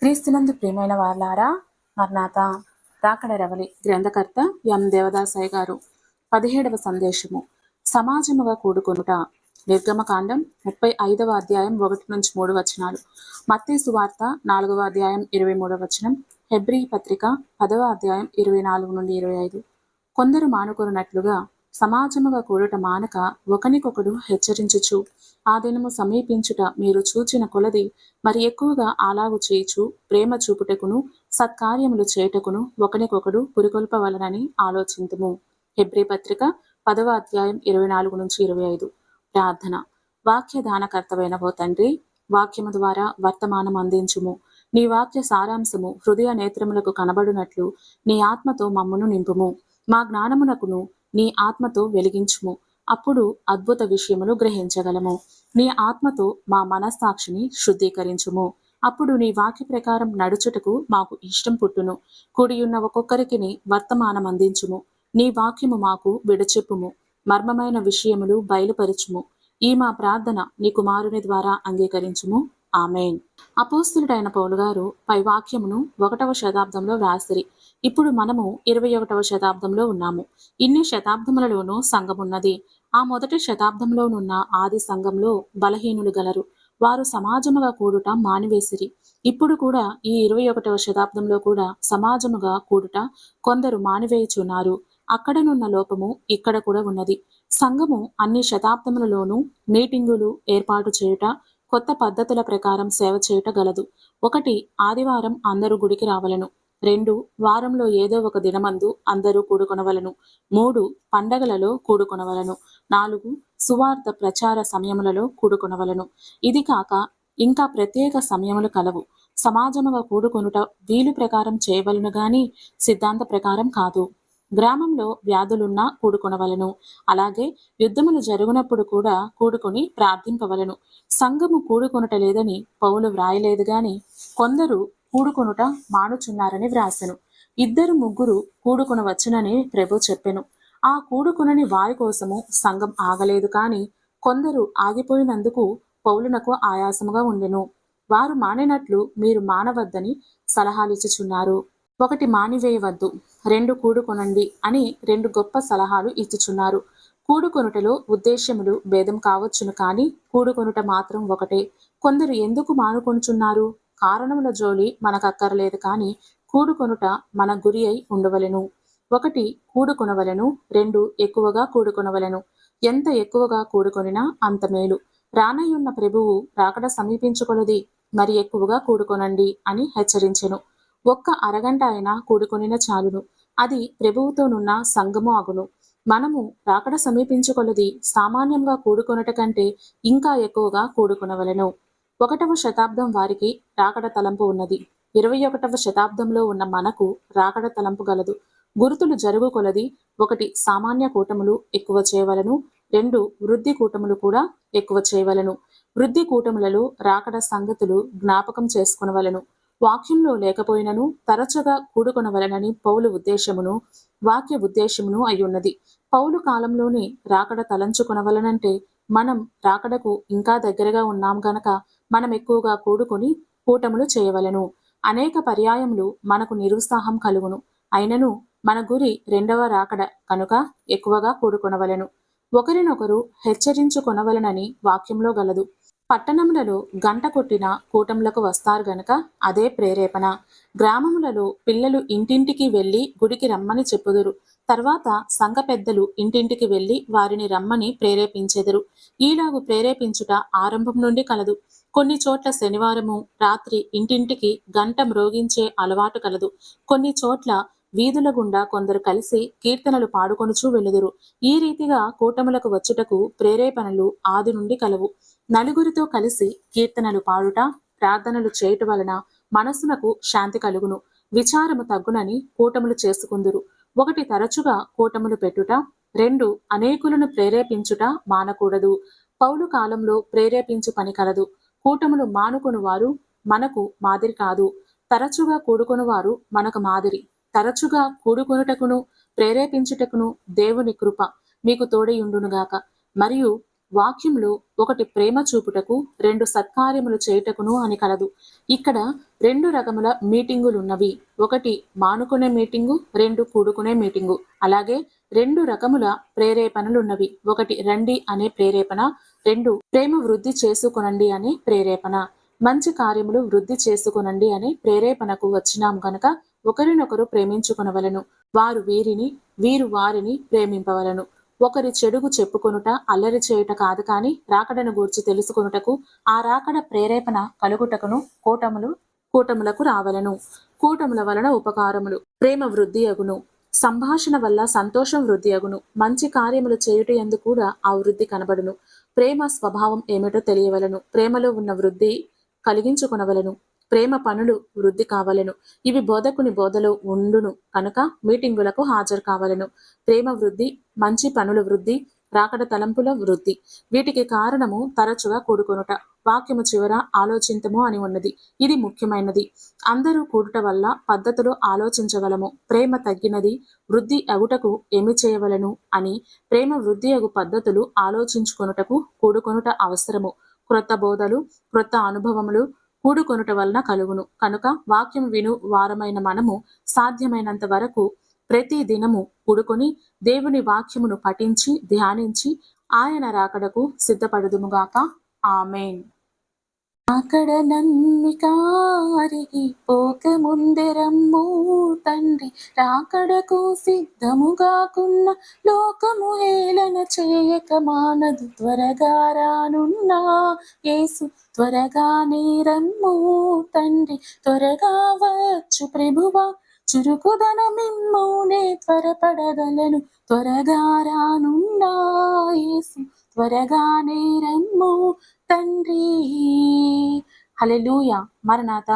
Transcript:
క్రీస్తునందు ప్రియమైన వార్లారా మర్నాథ రాకడ రవలి గ్రంథకర్త ఎం. దేవదాసయ్య గారు. పదిహేడవ సందేశము. సమాజముగా కూడుకొనుట. నిర్గమకాండం ముప్పై ఐదవ అధ్యాయం ఒకటి నుంచి మూడు వచనాలు. మత్తయి సువార్త నాలుగవ అధ్యాయం ఇరవై మూడవ వచనం. హెబ్రీ పత్రిక పదవ అధ్యాయం ఇరవై నాలుగు నుండి ఇరవై ఐదు. కొందరు మానుకొనున్నట్లుగా సమాజముగా కూడుట మానక ఒకనికొకడు హెచ్చరించుచు ఆ దినము సమీపించుట మీరు చూచిన కొలది మరి ఎక్కువగా అలాగు చేయుచు ప్రేమ చూపుటకును సత్కార్యములు చేయుటకును ఒకనికొకడు పురికొల్పవలనని ఆలోచింతుము. హెబ్రీ పత్రిక పదవ అధ్యాయం ఇరవై నాలుగు నుంచి ఇరవై ఐదు. ప్రార్థన. వాక్య దానకర్తవైన ఓ తండ్రి వాక్యము ద్వారా వర్తమానం అందించుము. నీ వాక్య సారాంశము హృదయ నేత్రములకు కనబడునట్లు నీ ఆత్మతో మమ్మును నింపుము. మా జ్ఞానమునకును నీ ఆత్మతో వెలిగించుము. అప్పుడు అద్భుత విషయములు గ్రహించగలము. నీ ఆత్మతో మా మనస్సాక్షిని శుద్ధీకరించుము. అప్పుడు నీ వాక్య ప్రకారం నడుచుటకు మాకు ఇష్టం పుట్టును. కూడియున్న ఒక్కొక్కరికి వర్తమానం అందించుము. నీ వాక్యము మాకు విడచెప్పుము. మర్మమైన విషయములు బయలుపరచుము. ఈ మా ప్రార్థన నీ కుమారుని ద్వారా అంగీకరించుము. ఆమెన్. అపోస్తుడైన పౌలు గారు పై వాక్యమును ఒకటవ శతాబ్దంలో వ్రాసిరి. ఇప్పుడు మనము ఇరవై ఒకటవ శతాబ్దంలో ఉన్నాము. ఇన్ని శతాబ్దములలోనూ సంఘమున్నది. ఆ మొదటి శతాబ్దంలోనున్న ఆది సంఘంలో బలహీనులు గలరు. వారు సమాజముగా కూడుట మానివేసిరి. ఇప్పుడు కూడా ఈ ఇరవై ఒకటవ శతాబ్దంలో కూడా సమాజముగా కూడుట కొందరు మానివేయుచున్నారు. అక్కడనున్న లోపము ఇక్కడ కూడా ఉన్నది. సంఘము అన్ని శతాబ్దములలోనూ మీటింగులు ఏర్పాటు చేయుట కొత్త పద్ధతుల ప్రకారం సేవ చేయుట గలదు. ఒకటి ఆదివారం అందరూ గుడికి రావలను. రెండు వారంలో ఏదో ఒక దినమందు అందరూ కూడుకొనవలను. మూడు పండగలలో కూడుకొనవలను. నాలుగు సువార్త ప్రచార సమయములలో కూడుకొనవలను. ఇది కాక ఇంకా ప్రత్యేక సమయములు కలవు. సమాజముగా కూడుకొనుట వీలు ప్రకారం చేయవలను గాని సిద్ధాంత ప్రకారం కాదు. గ్రామంలో వ్యాధులున్నా కూడుకొనవలను. అలాగే యుద్ధములు జరుగునప్పుడు కూడా కూడుకొని ప్రార్థింపవలను. సంఘము కూడుకొనుట లేదని పౌలు వ్రాయలేదు గాని కొందరు కూడుకొనుట మానుచున్నారని వ్రాసెను. ఇద్దరు ముగ్గురు కూడుకొనవచ్చునని ప్రభు చెప్పెను. ఆ కూడుకునని వారి కోసము సంఘం ఆగలేదు కాని కొందరు ఆగిపోయినందుకు పౌలునకు ఆయాసముగా ఉండెను. వారు మానినట్లు మీరు మానవద్దని సలహాలిచ్చుచున్నారు. ఒకటి మానివేయవద్దు రెండు కూడుకొనండి అని రెండు గొప్ప సలహాలు ఇచ్చుచున్నారు. కూడుకొనుటలో ఉద్దేశ్యములు భేదం కావచ్చును కానీ కూడుకొనుట మాత్రం ఒకటే. కొందరు ఎందుకు మానుకొనుచున్నారు? కారణముల జోలి మనకక్కర్లేదు కానీ కూడుకొనుట మన గురి అయి ఉండవలెను. ఒకటి కూడుకొనవలెను రెండు ఎక్కువగా కూడుకొనవలెను. ఎంత ఎక్కువగా కూడుకొనినా అంత మేలు. రానయ్యున్న ప్రభువు రాకడ సమీపించుకొలది మరి ఎక్కువగా కూడుకొనండి అని హెచ్చరించెను. ఒక్క అరగంట అయినా కూడుకొనిన చాలును. అది ప్రభువుతోనున్న సంగము అగును మనము రాకడ సమీపించుకొలది సామాన్యంగా కూడుకొనట కంటే ఇంకా ఎక్కువగా కూడుకొనవలెను. ఒకటవ శతాబ్దం వారికి రాకడ తలంపు ఉన్నది. ఇరవై ఒకటవ శతాబ్దంలో ఉన్న మనకు రాకడ తలంపు గలదు. గుర్తులు జరుగు కొలది ఒకటి సామాన్య కూటములు ఎక్కువ చేయవలను రెండు వృద్ధి కూటములు కూడా ఎక్కువ చేయవలను. వృద్ధి కూటములలో రాకడ సంగతులు జ్ఞాపకం చేసుకునవలను. వాక్యంలో లేకపోయినను తరచుగా కూడుకొనవలనని పౌలు ఉద్దేశమును వాక్య ఉద్దేశమును అయ్యున్నది. పౌలు కాలంలోనే రాకడ తలంచుకొనవలనంటే మనం రాకడకు ఇంకా దగ్గరగా ఉన్నాం గనక మనం ఎక్కువగా కూడుకొని కూటములు చేయవలను. అనేక పర్యాయములు మనకు నిరుత్సాహం కలుగును. అయినను మన గురి రెండవ రాకడ కనుక ఎక్కువగా కూడుకొనవలను. ఒకరినొకరు హెచ్చరించుకొనవలనని వాక్యంలో గలదు. పట్టణములలో గంట కొట్టిన కూటములకు వస్తారు గనక అదే ప్రేరేపణ. గ్రామములలో పిల్లలు ఇంటింటికి వెళ్ళి గుడికి రమ్మని చెప్పుదురు. తర్వాత సంఘ పెద్దలు ఇంటింటికి వెళ్ళి వారిని రమ్మని ప్రేరేపించెదరు. ఈలాగు ప్రేరేపించుట ఆరంభం నుండి కలదు. కొన్ని చోట్ల శనివారము రాత్రి ఇంటింటికి గంట మ్రోగించే అలవాటు కలదు. కొన్ని చోట్ల వీధుల గుండా కొందరు కలిసి కీర్తనలు పాడుకొనుచూ వెలుదురు ఈ రీతిగా కూటములకు వచ్చుటకు ప్రేరేపణలు ఆది నుండి కలవు. నలుగురితో కలిసి కీర్తనలు పాడుట ప్రార్థనలు చేయుట వలన మనస్సునకు శాంతి కలుగును. విచారము తగ్గునని కూటములు చేసుకుందురు. ఒకటి తరచుగా కూటములు పెట్టుట రెండు అనేకులను ప్రేరేపించుట మానకూడదు. పౌలు కాలంలో ప్రేరేపించు పని కలదు. కూటములు మానుకుని వారు మనకు మాదిరి కాదు. తరచుగా కూడుకొను వారు మనకు మాదిరి. తరచుగా కూడుకొనుటకును ప్రేరేపించుటకును దేవుని కృప మీకు తోడయుండునుగాక మరియు వాక్యములు ఒకటి ప్రేమ చూపుటకు రెండు సత్కార్యములు చేయుటకును అని కలదు. ఇక్కడ రెండు రకముల మీటింగులు ఉన్నవి ఒకటి మానుకునే మీటింగు రెండు కూడుకునే మీటింగు. అలాగే రెండు రకముల ప్రేరేపణలు ఉన్నవి ఒకటి రండి అనే ప్రేరేపణ రెండు ప్రేమ వృద్ధి చేసుకునండి అనే ప్రేరేపణ. మంచి కార్యములు వృద్ధి చేసుకునండి అనే ప్రేరేపణకు వచ్చినాం గనక ఒకరినొకరు ప్రేమించుకునవలను. వారు వీరిని వీరు వారిని ప్రేమింపవలను. ఒకరి చెడుగు చెప్పుకొనుట అల్లరి చేయుట కాదు కాని రాకడను గూర్చి తెలుసుకొనుటకు ఆ రాకడ ప్రేరేపణ కలుగుటకును కూటములు కూటములకు రావలను. కూటముల వలన ఉపకారములు. ప్రేమ వృద్ధి అగును. సంభాషణ వల్ల సంతోషం వృద్ధి అగును. మంచి కార్యములు చేయుట ఎందు కూడా ఆ వృద్ధి కనబడును. ప్రేమ స్వభావం ఏమిటో తెలియవలను. ప్రేమలో ఉన్న వృద్ధి కలిగించుకొనవలను. ప్రేమ పనులు వృద్ధి కావలను. ఇవి బోధకుని బోధలో ఉండును కనుక మీటింగులకు హాజరు కావలను. ప్రేమ వృద్ధి మంచి పనుల వృద్ధి రాకడ తలంపుల వృద్ధి. వీటికి కారణము తరచుగా కూడుకొనుట. వాక్యము చివర ఆలోచింతము అని ఉన్నది. ఇది ముఖ్యమైనది. అందరూ కూడుట వల్ల పద్ధతులు ఆలోచించగలము. ప్రేమ తగ్గినది వృద్ధి అగుటకు ఏమి చేయవలను అని ప్రేమ వృద్ధి అగు పద్ధతులు ఆలోచించుకొనుటకు కూడుకొనుట అవసరము. క్రొత్త బోధలు క్రొత్త అనుభవములు కూడుకొనుట వలన కలుగును. కనుక వాక్యం విను వారమైన మనము సాధ్యమైనంత వరకు ప్రతి దినము కూడుకొని దేవుని వాక్యమును పఠించి ధ్యానించి ఆయన రాకడకు సిద్ధపడుదుముగాక ఆమెన్. అక్కడ నన్నికారిగి పోక ముందెరమ్ము తండ్రి. రాకడకు సిద్ధముగాకున్న లోకము హేళన చేయక మానదు. త్వరగా రానున్నా యేసు త్వరగా రమ్ము తండ్రి. త్వరగా వచ్చు ప్రభువా చురుకుదనమిమ్మునే త్వరపడగలను. త్వరగా రానున్నా యేసు త్వరగానే రమ్ము తండ్రి. హల్లెలూయా. మరణాత.